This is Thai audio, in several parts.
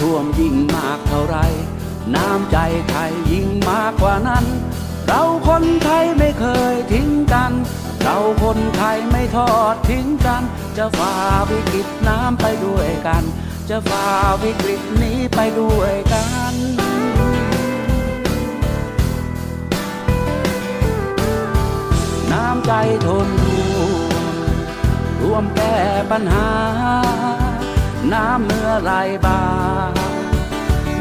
ท่วมยิงมากเท่าไร น้ำใจไทยยิ่งมากกว่านั้น เราคนไทยไม่เคยทิ้งกัน เราคนไทยไม่ทอดทิ้งกัน จะฝ่าวิกฤตน้ำไปด้วยกัน จะฝ่าวิกฤตนี้ไปด้วยกันน้ำใจทนร่วมแก้ปัญหา น้ำเมื่อไหรบา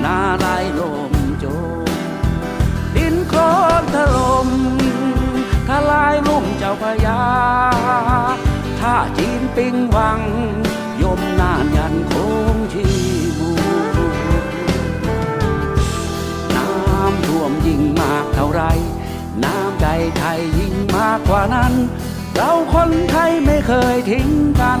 หน้าไหลลมโจมดินโคลนถล่มทลายลุ่มเจ้าพยาถ้าจีนปิงวัง ยมนานยันคงชีมูน้ำท่วมยิ่งมากเท่าไร น้ำใจไทยยิ่งมากกว่านั้น เราคนไทยไม่เคยทิ้งกัน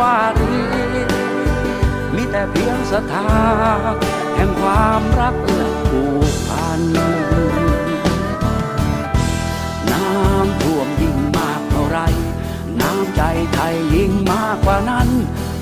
วารีมีแต่เพียงศรัทธาแห่งความรักและผูกพัน น้ำท่วมยิ่งมากเท่าไร น้ำใจไทยยิ่งมากกว่านั้น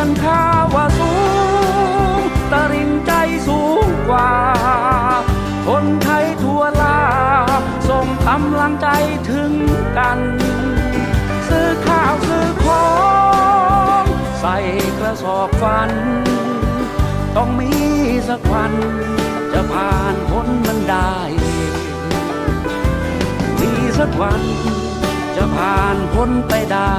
อนข้าว่าสูงตริงใจสูงกว่า คนไทยทั่วลา ส่งกำลังใจถึงกัน ซื้อข้าวซื้อของ ใส่กระสอบฟัน ต้องมีสักวัน จะผ่านพ้นมันได้ มีสักวัน จะผ่านพ้นไปได้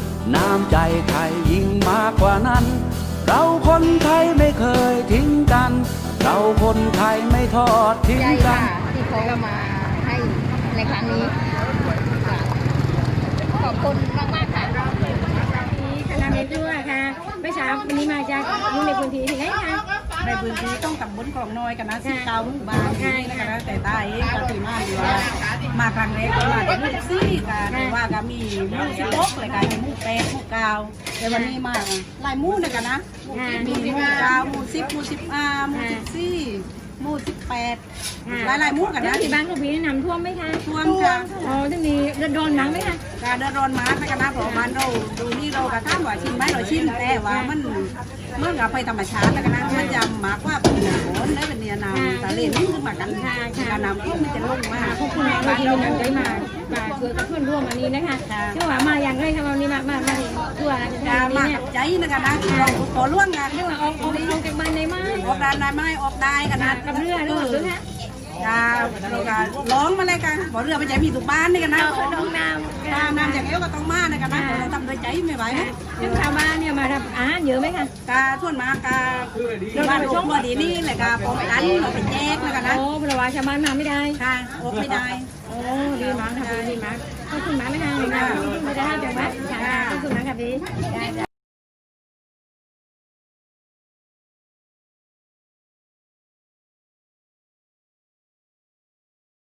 น้ำใจไทยยิ่งมากกว่านั้น เราคนไทยไม่เคยทิ้งกัน เราคนไทยไม่ทอดทิ้งใจกัค่ะนที่เขามาให้ในครั้งนี้ค่ะขอบคุณมากมากๆค่ะ นี่คณะเมตรั่วค่ะไม่ทราบวันนี้มาจากอยู่ในพื้นที่ที่ไหนคะ ในพื้นที่ต้องตำบลคลองน้อยกันนะสิบเก้าหมู่บ้านใช่นี่ค่ะนะคะแต่ใต้เองก็คือมาอยู่ว่ามาครั้งแรกก็มาจากหมู่สี่ค่ะแต่ว่าก็มีหมู่สิบหกเลยค่ะมีหมู่แปดหมู่เก้าแต่วันนี้มาหลายหมู่เลยกันนะมีหมู่เก้าหมู่สิบหมู่สิบอ่าหมู่สิบสี่หมู่สิบแปดหลายหลายๆหมู่กันแล้นะวที่บ้านของพี่นี่น้ำท่วมไหมคะท่วมค่ะอ๋อที่มีโดนหนังไหมคะ การเดินรอนมากนะคะนะเพราะบ้านเราดูนี่เรากระท่ามว่าชิมไหมเราชิมแต่ว่ามันเมื่อกับไปธรรมชาตินะคะนะมันจะมากว่าเป็นโขนได้เป็นเนียนำแต่เลนนี่ขึ้นมากันค่ะการนำพุ่งมันจะลงมากขอบคุณมาที่มีน้ำใจมามาช่วยกับเพื่อนร่วมอันนี้นะคะเชื่อว่ามาอย่างไรคะวันนี้มามามาทั่วนะมาเนี่ยกับใจนะคะนะเราขอล่วงงานเรียกว่ออกออกออกจากบ้านในไม้ออกด้านได้ไหมออกได้กันนะกับเรื่อหรือเปล่าคะ จะเราก็ร้องมาเลยกันบอกเรือไปใจมีทุกบ้านนี่กันนะน้องน้ำถ้าน้ำจากเอวก็ต้องมานะคะนะเราทำโดยใจไม่ไหวนะซึ่งชาวบ้านเนี่ยมาทำอาหารเยอะไหมคะกาทุ่นมากาบ้านเราทั่วดีนี่แหละกาป้องกันเราเป็นแยกนะคะนะโอ้เพราะว่าชาวบ้านมาไม่ได้ค่ะออกไม่ได้โอ้ดีมากค่ะดีมากขอบคุณมากนะคะขอบคุณไม่ได้จากบ้านขอบคุณนะครับพี่